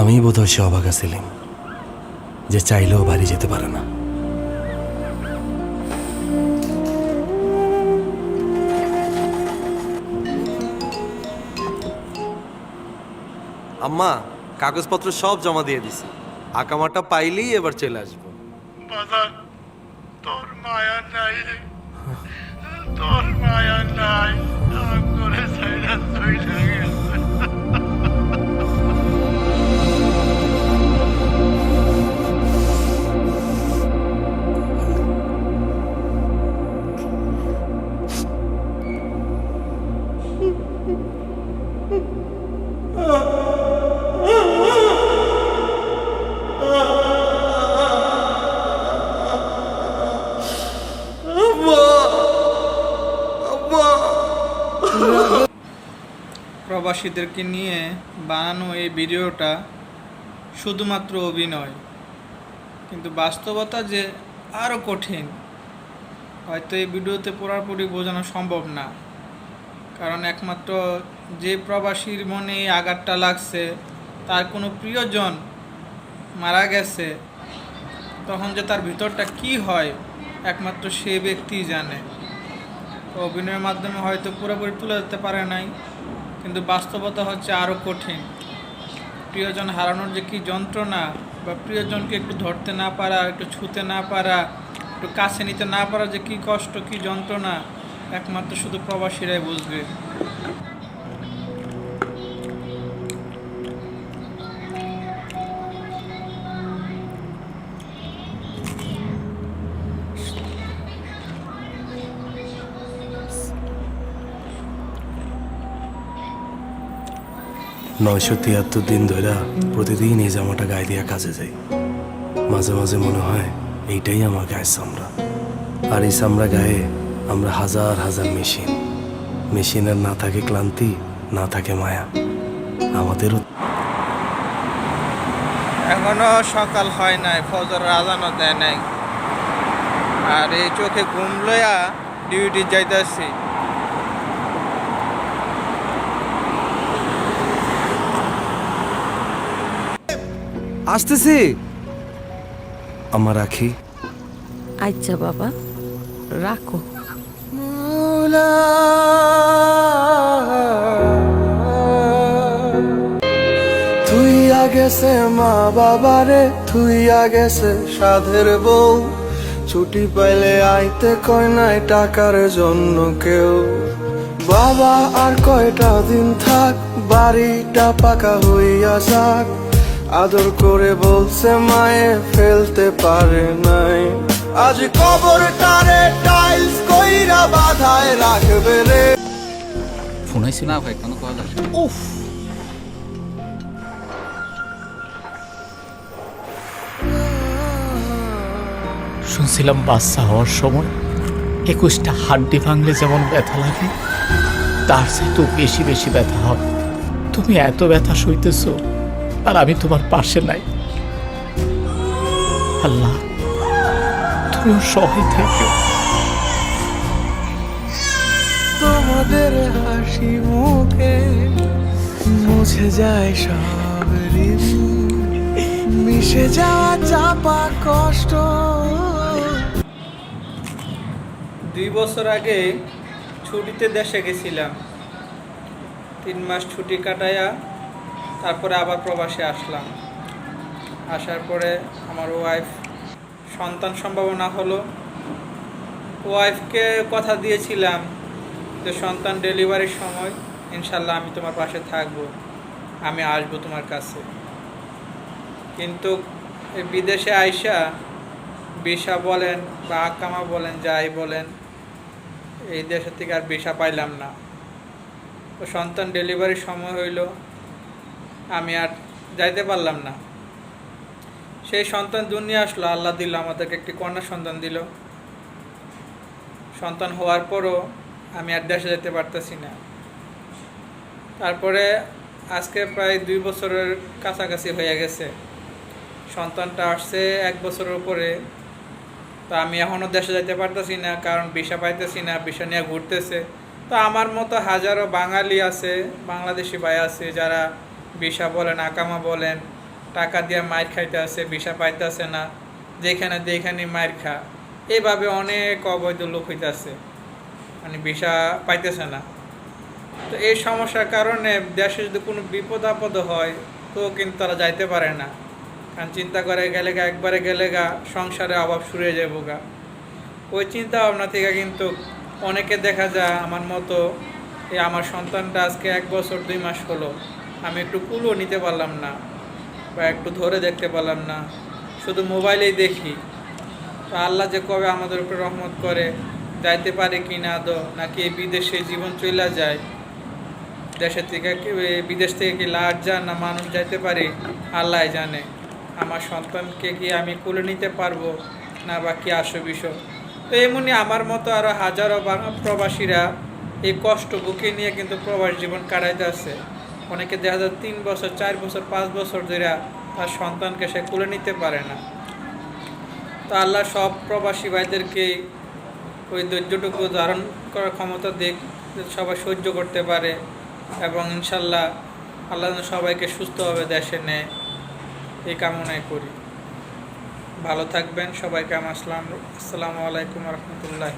আমি বোধহয় সে অবাকা ছিলাম যে চাইলেও বাড়ি যেতে পারে না। আম্মা কাগজপত্র সব জমা দিয়ে দিছি। আকামাটা পাইলেই এবার চলে আসব। তোর মায়া নাই তোর মায়া নাই। প্রবাসীদেরকে নিয়ে বানানো এই ভিডিওটা শুধুমাত্র অভিনয়। কিন্তু বাস্তবতা যে আরও কঠিন, হয়তো এই ভিডিওতে পুরোপুরি বোঝানো সম্ভব না। কারণ একমাত্র যে প্রবাসীর মনে এই আঘাতটা লাগছে, তার কোনো প্রিয়জন মারা গেছে, তখন যে তার ভিতরটা কি হয়, একমাত্র সে ব্যক্তিই জানে। অভিনয়ের মাধ্যমে হয়তো পুরোপুরি তুলে ধরতে পারে নাই। কিন্তু বাস্তবতা হচ্ছে আরও কঠিন। প্রিয়জন হারানোর যে কী যন্ত্রণা বা প্রিয়জনকে একটু ধরতে না পারা, একটু ছুতে না পারা, একটু কাছে নিতে না পারা যে কী কষ্ট, কী যন্ত্রণা, একমাত্র শুধু প্রবাসীরাই বুঝবে। নয়শো তিয়াত্তর দিন ধরে প্রতিদিন এই জামাটা গায়ে দিয়া কাজে যাই। মাঝে মাঝে মনে হয় এইটাই আমার গায়ের চামড়া। আর এই চামড়া গায়ে আমরা হাজার হাজার মেশিন। মেশিনের না থাকে ক্লান্তি, না থাকে মায়া। আমাদেরও এখনও সকাল হয় নাই, ফজর আজানও দেয় নাই। আর এই চোখে ঘুম লইয়া ডিউটি যাইতেছি। আসতেছি। আমার আখি। আচ্ছা বাবা রাখো। তুই গেছে মা বাবারে তুই গেছে সাধের বউ। ছুটি পাইলে আইতে কয় নাই টাকার জন্য কেউ। বাবা আর কয়টা দিন থাক বাড়িটা পাকা হইয়া যাক। আদর করে বলছে মায়ে ফেলতে পারে নাই। আজ কবর টারে টাইলস কইরা বাধায় রাখবে রে। ফোন না ভাই কোনো কল আসে শুনছিলাম বাচ্চা হওয়ার সময় একুশটা হাড্ডি ভাঙলে যেমন ব্যথা লাগে তার চেয়ে তো বেশি বেশি ব্যথা হয় তুমি এত ব্যথা সইতেছ আর আমি তোমার পাশে নাই। আল্লাহ তুমি ওর সহায় থেকো। তোমাদের হাসি মুখে মুছে যায় সব ঋণ। মিশে যাওয়া চাপা কষ্ট। দুই বছর আগে ছুটিতে দেশে গেছিলাম। তিন মাস ছুটি কাটাইয়া তারপরে আবার প্রবাসে আসলাম। আসার পরে আমার ওয়াইফ সন্তান সম্ভাবনা হলো ওয়াইফকে কথা দিয়েছিলাম যে, সন্তান ডেলিভারির সময় ইনশাল্লাহ আমি তোমার পাশে থাকব, আমি আসব তোমার কাছে। কিন্তু বিদেশে আইসা বিশা বলেন বা আকামা বলেন, যাই বলেন, এই দেশের থেকে আর বিশা পাইলাম না। সন্তান ডেলিভারির সময় হইল আমি আর যাইতে পারলাম না। সেই সন্তান দুনিয়া আসলো, আল্লাহ দিল, আমাদেরকে একটি কন্যা সন্তান দিল। সন্তান হওয়ার পরও আমি আর দেশে যেতে পারতেছি না। তারপরে আজকে প্রায় দুই বছরের কাছাকাছি হয়ে গেছে। সন্তানটা আসছে এক বছরের উপরে। তো আমি এখনও দেশে যাইতে পারতেছি না, কারণ ভিসা পাইতেছি না, ভিসা নিয়ে ঘুরতেছে। তো আমার মতো হাজারো বাঙালি আছে, বাংলাদেশি ভাই আছে, যারা ভিসা বলেন, আকামা বলেন, টাকা দিয়ে মায়ের খাইতে আছে ভিসা পাইতেছে না, যেখানে যেখানে মায়ের খা। এইভাবে অনেক অবৈধ লোক হইতেছে মানে ভিসা পাইতেছে না। তো এই সমস্যার কারণে দেশে যদি কোনো বিপদ আপদ হয়, তো কিন্তু তারা যাইতে পারে না। কারণ চিন্তা করে গেলে গা, একবারে গেলে গা, সংসারে অভাব শুরু যাব গা। ওই চিন্তা ভাবনা থেকে কিন্তু অনেকে দেখা যায়, আমার মতো, এই আমার সন্তানটা আজকে এক বছর দুই মাস হলো। আমি একটু কুলও নিতে পারলাম না বা একটু ধরে দেখতে পারলাম না, শুধু মোবাইলেই দেখি। তো আল্লাহ যে কবে আমাদের উপরে রহমত করে, যাইতে পারে কি না দো নাকি বিদেশে জীবন চলে যায়? দেশের থেকে বিদেশ থেকে কি লাট যান না মানুষ যাইতে পারে? আল্লাহ জানে। আমার সন্তানকে কি আমি কুলে নিতে পারব, না বা কি আসো বিষয় তো এমনি আমার মতো আরও হাজারো প্রবাসীরা এই কষ্ট বুকে নিয়ে কিন্তু প্রবাস জীবন কাটাইতে আছে। অনেকে দেখা যায় তিন বছর, চার বছর, পাঁচ বছর ধরে তার সন্তানকে সে কুলে নিতে পারে না। তো আল্লাহ সব প্রবাসী ভাইদেরকে ওই ধৈর্যটুকু ধারণ করার ক্ষমতা যাতে সবাই সহ্য করতে পারে এবং ইনশাল্লাহ আল্লাহ সবাইকে সুস্থভাবে দেশে নেয়, এই কামনাই করি। ভালো থাকবেন সবাইকে, আমার আসসালাম আসসালামু আলাইকুম রহমতুল্লাহ